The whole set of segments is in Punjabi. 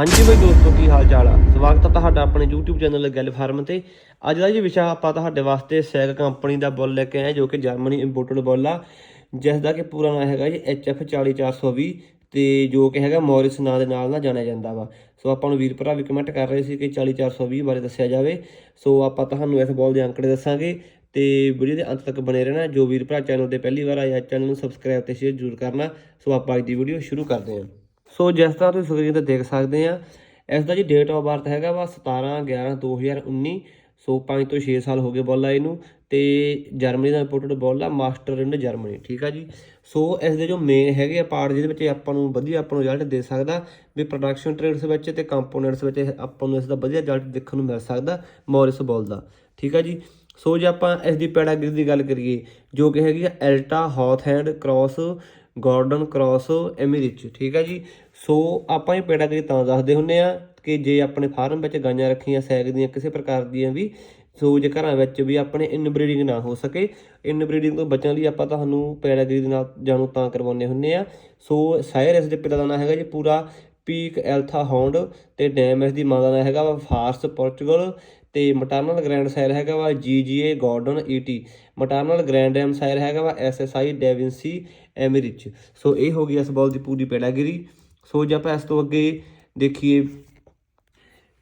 ਹਾਂਜੀ ਬਈ ਦੋਸਤੋ, ਕੀ ਹਾਲ ਚਾਲ ਆ? ਸਵਾਗਤ ਆ ਤੁਹਾਡਾ ਆਪਣੇ YouTube ਚੈਨਲ ਗੱਲ ਫਾਰਮ ਤੇ। ਅੱਜ ਦਾ ਜੀ ਵਿਸ਼ਾ ਆਪਾਂ ਤੁਹਾਡੇ ਵਾਸਤੇ ਸੈਗ ਕੰਪਨੀ ਦਾ ਬੁੱਲ ਲੈ ਕੇ ਆਏ ਜੋ ਕਿ ਜਰਮਨੀ ਇੰਪੋਰਟਡ ਬੁੱਲ ਆ। ਜਿਸ ਦਾ ਕਿ ਪੂਰਾ ਨਾਮ ਹੈਗਾ ਜੀ HF 40420 ਤੇ ਜੋ ਕਿ ਹੈਗਾ ਮੌਰਿਸ ਨਾਂ ਦੇ ਨਾਲ ਨਾ ਜਾਣਿਆ ਜਾਂਦਾ ਵਾ। ਸੋ ਆਪਾਂ ਨੂੰ ਵੀਰ ਭਰਾ ਵੀ ਕਮੈਂਟ ਕਰ ਰਹੇ ਸੀ ਕਿ 40420 ਬਾਰੇ ਦੱਸਿਆ ਜਾਵੇ। ਸੋ ਆਪਾਂ ਤੁਹਾਨੂੰ ਇਸ ਬੋਲ ਦੇ ਅੰਕੜੇ ਦੱਸਾਂਗੇ ਤੇ ਵੀਡੀਓ ਦੇ ਅੰਤ ਤੱਕ ਬਣੇ ਰਹਿਣਾ, ਜੋ ਵੀਰ ਭਰਾ ਚੈਨਲ ਤੇ ਪਹਿਲੀ ਵਾਰ ਆਇਆ ਚੈਨਲ ਨੂੰ ਸਬਸਕ੍ਰਾਈਬ ਤੇ ਸ਼ੇਅਰ ਜ਼ਰੂਰ ਕਰਨਾ। ਸੋ ਆਪਾਂ ਅੱਜ ਦੀ ਵੀਡੀਓ ਸ਼ੁਰੂ ਕਰਦੇ ਹਾਂ। ਸੋ ਜਿਸ ਤਰ੍ਹਾਂ ਤੁਸੀਂ ਸਕਰੀਨ ਤੇ ਦੇਖ ਸਕਦੇ ਆ, ਇਸ ਦਾ ਜੀ ਡੇਟ ਆਫ ਬਰਥ ਹੈਗਾ ਵਾ 17 11 2019 ਸੋ 5 ਤੋਂ 6 ਸਾਲ ਹੋ ਗਏ ਬੋਲਾ ਇਹਨੂੰ ਤੇ ਜਰਮਨੀ ਦਾ ਇੰਪੋਰਟਡ ਬੋਲ ਆ ਮਾਸਟਰ ਇਨ ਜਰਮਨੀ ਠੀਕ ਆ ਜੀ? ਸੋ ਇਸ ਦੇ ਜੋ ਮੇਨ ਹੈਗੇ ਆ ਪਾਰਟ ਜਿਹਦੇ ਵਿੱਚ ਆਪਾਂ ਨੂੰ ਵਧੀਆ ਆਪਾਂ ਨੂੰ ਰਿਜ਼ਲਟ ਦੇ ਸਕਦਾ, ਵੀ ਪ੍ਰੋਡਕਸ਼ਨ ਟ੍ਰੇਡਸ ਵਿੱਚ ਤੇ ਕੰਪੋਨੈਂਟਸ ਵਿੱਚ ਆਪਾਂ ਨੂੰ ਇਸ ਦਾ ਵਧੀਆ ਰਿਜ਼ਲਟ ਦੇਖਣ ਨੂੰ ਮਿਲ ਸਕਦਾ ਮੌਰਿਸ ਬੋਲ ਦਾ, ਠੀਕ ਆ ਜੀ? ਸੋ ਜੇ ਆਪਾਂ ਇਸ ਦੀ ਪੈਡਾਗਰੀ ਦੀ ਗੱਲ ਕਰੀਏ, ਜੋ ਕਿ ਹੈਗੀ ਆ ਐਲਟਾ ਹੌਥਹੈਂਡ ਕ੍ਰਾਸ ਗਾਰਡਨ ਕ੍ਰਾਸ ਐਮਿਰਿਚ ਠੀਕ ਆ ਜੀ? ਸੋ ਆਪਾਂ ਇਹ ਪੈਡਾਗਰੀ ਤਾਂ ਦੱਸਦੇ ਹੁੰਨੇ ਆ ਕਿ ਜੇ ਆਪਣੇ ਫਾਰਮ ਵਿੱਚ ਗਾਈਆਂ ਰੱਖੀਆਂ, ਸੈਗ ਦੀਆਂ, ਕਿਸੇ ਪ੍ਰਕਾਰ ਦੀਆਂ ਵੀ, ਸੋ ਜੇ ਘਰਾਂ ਵਿੱਚ ਵੀ ਆਪਣੇ ਇਨਬਰੀਡਿੰਗ ਨਾ ਹੋ ਸਕੇ ਇਨਬਰੀਡਿੰਗ ਤੋਂ ਬਚਣ ਲਈ ਆਪਾਂ ਤੁਹਾਨੂੰ ਪੈਡਾਗਰੀ ਦੇ ਨਾਲ ਜਾਣੂ ਤਾਂ ਕਰਵਾਉਂਦੇ ਹੁੰਨੇ ਆ। ਸੋ ਸਾਇਰ ਇਸ ਦੇ ਪਿਤਾ ਦਾ ਨਾਮ ਹੈਗਾ ਜੀ ਪੂਰਾ ਪੀਕ ਐਲਥਾ ਹੌਂਡ ਤੇ ਡੈਮ ਇਸ ਦੀ ਮਾਂ ਦਾ ਨਾਮ ਹੈਗਾ ਵਾ ਫਾਰਸ ਪੋਰਚੁਗਲ ਤੇ ਮਟਰਨਲ ਗ੍ਰੈਂਡ ਸਾਇਰ ਹੈਗਾ ਵਾ GGA garden ET maternal grand M sire ਹੈਗਾ ਵਾ ਐਸਐਸਆਈ ਡੇਵਿੰਸੀ ਐਮਿਰਿਚ ਸੋ ਇਹ ਹੋ ਗਈ ਇਸ ਬਾਲ ਦੀ ਪੂਰੀ ਪੈਡਾਗਰੀ ਸੋ ਜੇ ਆਪਾਂ ਇਸ ਤੋਂ ਅੱਗੇ ਦੇਖੀਏ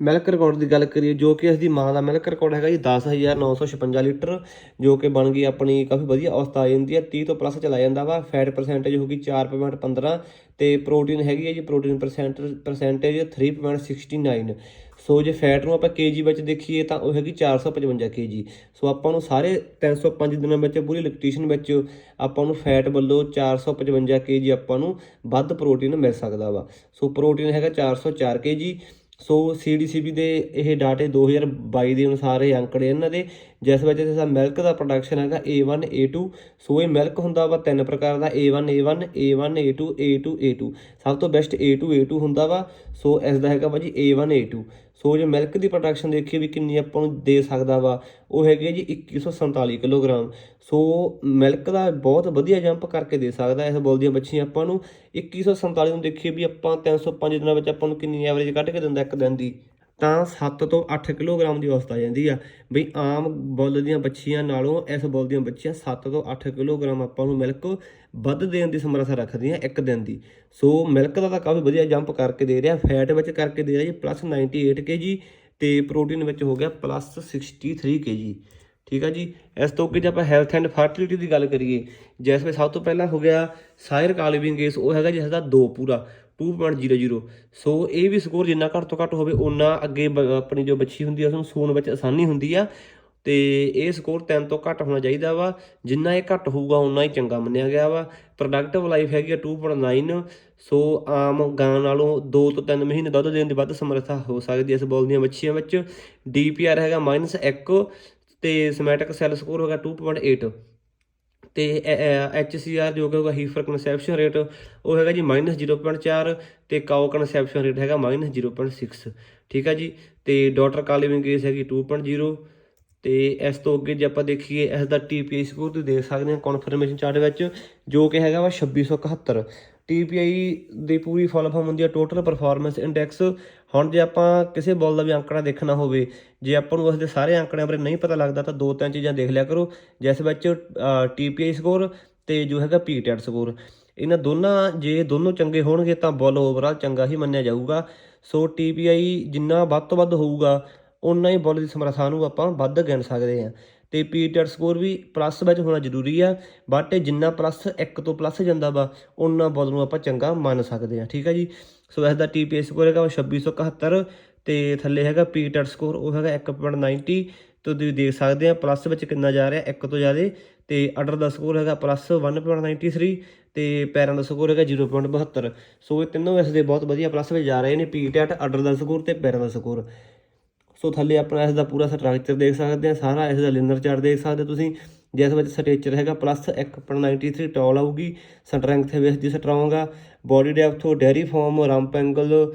ਮਿਲਕ ਰਿਕਾਰਡ ਦੀ ਗੱਲ ਕਰੀਏ, ਜੋ ਕਿ ਇਸ ਦੀ ਮਾਂ ਦਾ ਮਿਲਕ ਰਿਕਾਰਡ ਹੈਗਾ ਜੀ 10956 ਲੀਟਰ, ਜੋ ਕਿ ਬਣ ਗਈ ਆਪਣੀ ਕਾਫੀ ਵਧੀਆ ਅਵਸਥਾ ਆ ਜਾਂਦੀ ਹੈ। 30 ਤੋਂ ਪਲੱਸ ਚਲਾ ਜਾਂਦਾ ਵਾ। ਫੈਟ ਪਰਸੈਂਟੇਜ ਹੋਗੀ 4.15 ਤੇ ਪ੍ਰੋਟੀਨ ਹੈਗੀ ਹੈ ਜੀ ਪ੍ਰੋਟੀਨ ਪਰਸੈਂਟ ਪਰਸੈਂਟੇਜ 3.69 ਸੋ ਜੇ ਫੈਟ ਨੂੰ ਆਪਾਂ ਕੇਜੀ ਵਿੱਚ ਦੇਖੀਏ ਤਾਂ ਉਹ ਹੈਗੀ 455 ਕੇਜੀ ਸੋ ਆਪਾਂ ਨੂੰ ਸਾਰੇ 305 ਦਿਨਾਂ ਵਿੱਚ ਪੂਰੀ ਲੈਕਟੇਸ਼ਨ ਵਿੱਚ ਆਪਾਂ ਨੂੰ ਫੈਟ ਵੱਲੋਂ 455 ਕੇਜੀ ਆਪਾਂ ਨੂੰ ਵੱਧ ਪ੍ਰੋਟੀਨ ਮਿਲ ਸਕਦਾ ਵਾ। ਸੋ ਪ੍ਰੋਟੀਨ ਹੈਗਾ 404 ਕੇਜੀ ਸੋ ਸੀਡੀਸੀਬੀ ਦੇ ਇਹ ਡਾਟੇ 2022 ਦੇ ਅਨੁਸਾਰ ਇਹ ਅੰਕੜੇ ਇਹਨਾਂ ਦੇ। ਜਿਸ ਵਿੱਚ ਇਹਦਾ ਮਿਲਕ ਦਾ ਪ੍ਰੋਡਕਸ਼ਨ ਹੈਗਾ A1 A2 ਸੋ ਇਹ ਮਿਲਕ ਹੁੰਦਾ ਵਾ ਤਿੰਨ ਪ੍ਰਕਾਰ ਦਾ A1 A1 A1 A2 A2 A2 ਸਭ ਤੋਂ ਬੈਸਟ A2 A2 ਹੁੰਦਾ ਵਾ। ਸੋ ਇਸ ਦਾ ਹੈਗਾ ਵਾ ਜੀ A1 A2 ਸੋ ਜੇ ਮਿਲਕ ਦੀ ਪ੍ਰੋਡਕਸ਼ਨ ਦੇਖੀਏ ਵੀ ਕਿੰਨੀ ਆਪਾਂ ਨੂੰ ਦੇ ਸਕਦਾ ਵਾ। ਉਹ ਹੈਗੇ ਜੀ 2147 ਕਿਲੋਗ੍ਰਾਮ। ਸੋ ਮਿਲਕ ਦਾ ਬਹੁਤ ਵਧੀਆ ਜੰਪ ਕਰਕੇ ਦੇ ਸਕਦਾ ਇਸ ਬੋਲ ਦੀਆਂ ਬੱਚੀਆਂ ਆਪਾਂ ਨੂੰ। 2147 ਨੂੰ ਦੇਖੀਏ ਵੀ ਆਪਾਂ 305 ਦਿਨਾਂ ਵਿੱਚ ਆਪਾਂ ਨੂੰ ਕਿੰਨੀ ਐਵਰੇਜ ਕੱਢ ਕੇ ਦਿੰਦਾ ਇੱਕ ਦਿਨ ਦੀ। ਤਾਂ 7 ਤੋਂ 8 ਕਿਲੋਗ੍ਰਾਮ ਦੀ ਔਸਤ ਆ ਜਾਂਦੀ ਆ। ਬਈ ਆਮ ਬੁੱਲ ਦੀਆਂ ਬੱਚੀਆਂ ਨਾਲੋਂ ਇਸ ਬੁੱਲ ਦੀਆਂ ਬੱਚੀਆਂ 7 ਤੋਂ 8 ਕਿਲੋਗ੍ਰਾਮ ਆਪਾਂ ਨੂੰ ਮਿਲਕ ਵੱਧ ਦੇਣ ਦੀ ਸਮਰੱਥਾ ਰੱਖਦੀਆਂ ਇੱਕ ਦਿਨ ਦੀ। ਸੋ ਮਿਲਕ ਦਾ ਤਾਂ ਕਾਫੀ ਵਧੀਆ ਜੰਪ ਕਰਕੇ ਦੇ ਰਿਹਾ, ਫੈਟ ਵਿੱਚ ਕਰਕੇ ਦੇ ਰਿਹਾ ਜੀ ਪਲੱਸ 98 ਕੇਜੀ ਤੇ ਪ੍ਰੋਟੀਨ ਵਿੱਚ ਹੋ ਗਿਆ ਪਲੱਸ 63 ਕੇਜੀ ਠੀਕ ਆ ਜੀ? ਇਸ ਤੋਂ ਅੱਗੇ ਜੇ ਆਪਾਂ ਹੈਲਥ ਐਂਡ ਫਰਟੀਲਿਟੀ ਦੀ ਗੱਲ ਕਰੀਏ, ਜਿਸ ਵਿੱਚ ਸਭ ਤੋਂ ਪਹਿਲਾਂ ਹੋ ਗਿਆ ਸਾਇਰ ਕਾਲਵਿੰਗ ਕੇਸ ਉਹ ਹੈਗਾ ਜਿਸ ਦਾ 2 ਪੂਰਾ। 2.00 ਸੋ ਇਹ ਵੀ ਸਕੋਰ ਜਿੰਨਾ ਘੱਟ ਤੋਂ ਘੱਟ ਹੋਵੇ ਉਨਾ ਅੱਗੇ ਬ- ਆਪਣੀ ਜੋ ਬੱਚੀ ਹੁੰਦੀ ਆ ਉਸ ਨੂੰ ਸੂਣ ਵਿੱਚ ਆਸਾਨੀ ਹੁੰਦੀ ਆ। ਤੇ ਇਹ ਸਕੋਰ 3 ਤੋਂ ਘੱਟ ਹੋਣਾ ਚਾਹੀਦਾ ਵਾ। ਜਿੰਨਾ ਇਹ ਘੱਟ ਹੋਊਗਾ ਉਨਾ ਹੀ ਚੰਗਾ ਮੰਨਿਆ ਗਿਆ ਵਾ। ਪ੍ਰੋਡਕਟਿਵ ਲਾਈਫ ਹੈਗੀ ਆ 2.9 ਸੋ ਆਮ ਗਾਂ ਨਾਲੋਂ 2 ਤੋਂ 3 ਮਹੀਨੇ ਦੁੱਧ ਦੇਣ ਦੀ ਵੱਧ ਸਮਰੱਥਾ ਹੋ ਸਕਦੀ ਹੈ ਇਸ ਬੋਲ ਦੀਆਂ ਬੱਚੀਆਂ ਵਿੱਚ। ਡੀਪੀਆਰ ਹੈਗਾ -1 ਤੇ ਸਮੈਟਿਕ ਸੈੱਲ ਸਕੋਰ ਹੋਗਾ 2.8 ਤੇ ਐਚਸੀਆਰ ਜੋ ਕਿ ਹੋਗਾ ਹੀਫਰ ਕਨਸੈਪਸ਼ਨ ਰੇਟ ਉਹ ਹੈਗਾ ਜੀ -0.4 ਤੇ ਕਾਓ ਕਨਸੈਪਸ਼ਨ ਰੇਟ ਹੈਗਾ -0.6 ਠੀਕ ਆ ਜੀ? ਤੇ ਡਾਟਰ ਕਾਲਿਵਿੰਗ ਕੇਸ ਹੈਗੀ 2.0 ਤੇ ਇਸ ਤੋਂ ਅੱਗੇ ਜੇ ਆਪਾਂ ਦੇਖੀਏ, ਇਸ ਦਾ ਟੀਪੀਆਈ ਸਕੋਰ ਤੁਸੀਂ ਦੇਖ ਸਕਦੇ ਹੋ ਕਨਫਰਮੇਸ਼ਨ ਚਾਰਟ ਵਿੱਚ, ਜੋ ਕਿ ਹੈਗਾ ਵਾ 2671 ਟੀਪੀਆਈ ਦੀ ਪੂਰੀ ਫੁੱਲ ਫਾਰਮ ਹੁੰਦੀ ਹੈ ਟੋਟਲ ਪਰਫਾਰਮੈਂਸ ਇੰਡੈਕਸ ਹੁਣ ਜੇ ਆਪਾਂ ਕਿਸੇ ਬੋਲ ਦਾ ਵੀ ਅੰਕੜਾ ਦੇਖਣਾ ਹੋਵੇ, ਜੇ ਆਪਾਂ ਨੂੰ ਉਸਦੇ ਸਾਰੇ ਅੰਕੜਿਆਂ ਬਾਰੇ ਨਹੀਂ ਪਤਾ ਲੱਗਦਾ, ਤਾਂ ਦੋ ਤਿੰਨ ਚੀਜ਼ਾਂ ਦੇਖ ਲਿਆ ਕਰੋ, ਜਿਸ ਵਿੱਚ ਟੀਪੀਆਈ ਸਕੋਰ ਤੇ ਜੋ ਹੈਗਾ ਪੀਟੈਟ ਸਕੋਰ ਇਹਨਾਂ ਦੋਨਾਂ, ਜੇ ਦੋਨੋਂ ਚੰਗੇ ਹੋਣਗੇ, ਤਾਂ ਬੋਲ ਓਵਰਆਲ ਚੰਗਾ ਹੀ ਮੰਨਿਆ ਜਾਊਗਾ। ਸੋ ਟੀਪੀਆਈ ਜਿੰਨਾ ਵੱਧ ਤੋਂ ਵੱਧ ਹੋਊਗਾ ਉਨਾ ਹੀ ਬੋਲ ਦੀ ਸਮਰੱਥਾ ਨੂੰ ਆਪਾਂ ਵੱਧ ਗਿਣ ਸਕਦੇ ਹਾਂ। ਤੇ ਪੀਟੀਆਰ ਸਕੋਰ ਵੀ ਪਲੱਸ ਵਿੱਚ ਹੋਣਾ ਜ਼ਰੂਰੀ ਆ ਬਟ ਜਿੰਨਾ ਪਲੱਸ 1 ਤੋਂ ਪਲੱਸ ਜਾਂਦਾ ਵਾ ਉਨਾ ਬੋਲ ਨੂੰ ਆਪਾਂ ਚੰਗਾ ਮੰਨ ਸਕਦੇ ਹਾਂ ਠੀਕ ਆ ਜੀ? ਸੋ ਇਸ ਦਾ ਟੀਪੀਐਸ ਸਕੋਰ ਹੈਗਾ ਵਾ 2671 ਤੇ ਥੱਲੇ ਹੈਗਾ ਪੀ ਪੀਟੀਆਰ ਸਕੋਰ ਉਹ ਹੈਗਾ 1.90 ਤੋਂ ਤੁਸੀਂ ਦੇਖ ਸਕਦੇ ਆ ਪਲੱਸ ਵਿੱਚ ਕਿੰਨਾ ਜਾ ਰਿਹਾ 1 ਤੋਂ ਜ਼ਿਆਦਾ, ਤੇ ਅਡਰ ਦਾ ਸਕੋਰ ਹੈਗਾ ਪਲੱਸ 1.93 ਤੇ ਪੈਰਾਂ ਦਾ ਸਕੋਰ ਹੈਗਾ 0.72 ਸੋ ਇਹ ਤਿੰਨੋਂ ਇਸ ਦੇ ਬਹੁਤ ਵਧੀਆ ਪਲੱਸ ਵਿੱਚ ਜਾ ਰਹੇ ਨੇ ਪੀ ਪੀਟੀਆਰ ਅਡਰ ਦਾ ਸਕੋਰ ਤੇ ਪੈਰਾਂ ਦਾ ਸਕੋਰ ਸੋ ਥੱਲੇ ਆਪਣਾ ਇਸ ਦਾ ਪੂਰਾ ਸਟਰਕਚਰ ਦੇਖ ਸਕਦੇ ਆ ਸਾਰਾ ਇਸ ਦਾ ਲਿਨਰ ਚਾਰਟ ਦੇਖ ਸਕਦੇ ਹੋ ਤੁਸੀਂ। ਜਿਸ ਵਿੱਚ ਸਟੇਚਰ ਹੈਗਾ ਪਲੱਸ 1.93 ਟਾਲ ਆਊਗੀ। ਸਟਰੈਂਥ ਹੈ ਇਸ ਦੀ ਸਟਰੋਂਗ ਆ body depth dairy form rump angle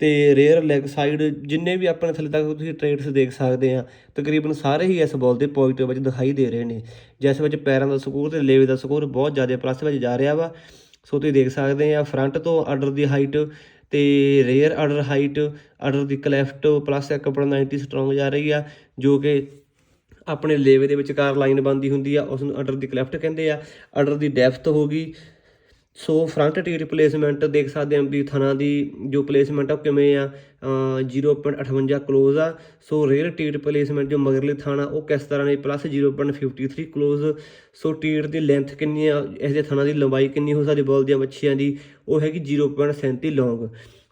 ਤੇ ਰੇਅਰ ਲੈਗ ਸਾਈਡ ਜਿੰਨੇ ਵੀ ਆਪਣੇ ਥੱਲੇ ਤੱਕ ਤੁਸੀਂ ਟ੍ਰੇਡਸ ਦੇਖ ਸਕਦੇ ਆ ਤਕਰੀਬਨ ਸਾਰੇ ਹੀ ਇਸ ਬਾਲ ਦੇ ਪੋਜ਼ਿਟਿਵ ਵਿੱਚ ਦਿਖਾਈ ਦੇ ਰਹੇ ਨੇ। ਜਿਸ ਵਿੱਚ ਪੈਰਾਂ ਦਾ ਸਕੋਰ ਤੇ ਲੇਵੇ ਦਾ ਸਕੋਰ ਬਹੁਤ ਜ਼ਿਆਦਾ ਪਲੱਸ ਵਿੱਚ ਜਾ ਰਿਹਾ ਵਾ। ਸੋ ਤੁਸੀਂ ਦੇਖ ਸਕਦੇ ਆ ਫਰੰਟ ਤੋਂ ਆਰਡਰ ਦੀ ਹਾਈਟ ਅਤੇ ਰੇਅਰ ਅਡਰ ਹਾਈਟ ਅਡਰ ਦੀ ਕਲੈਫਟ ਪਲੱਸ ਇੱਕ ਆਪਣਾ 90 ਸਟਰੋਂਗ ਜਾ ਰਹੀ ਆ, ਜੋ ਕਿ ਆਪਣੇ ਲੇਵੇ ਦੇ ਵਿਚਕਾਰ ਲਾਈਨ ਬੰਦੀ ਹੁੰਦੀ ਆ ਉਸ ਨੂੰ ਆਰਡਰ ਦੀ ਕਲੈਫਟ ਕਹਿੰਦੇ ਆ। ਅਡਰ ਦੀ ਡੈਪਥ ਹੋ ਗਈ ਸੋ ਫਰੰਟ ਟੀ ਰਿਪਲੇਸਮੈਂਟ ਦੇਖ ਸਕਦੇ ਹਾਂ ਵੀ ਥਣਾ ਦੀ ਜੋ ਪਲੇਸਮੈਂਟ ਆ ਉਹ ਕਿਵੇਂ ਆ, ਅਹ 0.58 ਕਲੋਜ਼ ਆ। ਸੋ ਰੇਅਰ ਟੀ ਪਲੇਸਮੈਂਟ ਜੋ ਮਗਰਲੇ ਥਾਣਾ, ਉਹ ਕਿਸ ਤਰ੍ਹਾਂ ਨੇ? ਪਲੱਸ 0.53 ਕਲੋਜ਼ ਸੋ ਟੀਰ ਦੀ ਲੈਂਥ ਕਿੰਨੀ ਆ? ਇਸ ਦੇ ਥਣਾ ਦੀ ਲੰਬਾਈ ਕਿੰਨੀ ਹੋ ਸਕਦੀ ਬੋਲ ਦੀਆਂ ਮੱਛੀਆਂ ਦੀ। ਉਹ ਹੈਗੀ 0.37 ਲੌਂਗ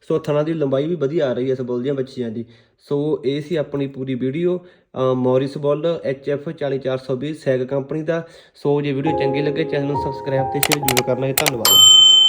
ਸੋ ਥਣਾ ਦੀ ਲੰਬਾਈ ਵੀ ਵਧੀਆ ਆ ਰਹੀ ਹੈ ਇਸ ਬੁੱਲ ਦੀਆਂ ਬੱਚੀਆਂ ਦੀ। ਸੋ ਇਹ ਸੀ ਆਪਣੀ ਪੂਰੀ ਵੀਡੀਓ ਮੌਰਿਸ ਬੁੱਲ ਐਫ 40420 ਸੈਗ ਕੰਪਨੀ ਦਾ। ਸੋ ਜੇ ਵੀਡੀਓ ਚੰਗੀ ਲੱਗੇ, ਚੈਨਲ ਨੂੰ ਸਬਸਕ੍ਰਾਈਬ ਤੇ ਸ਼ੇਅਰ ਜ਼ਰੂਰ ਕਰਨਾ ਹੈ ਧੰਨਵਾਦ।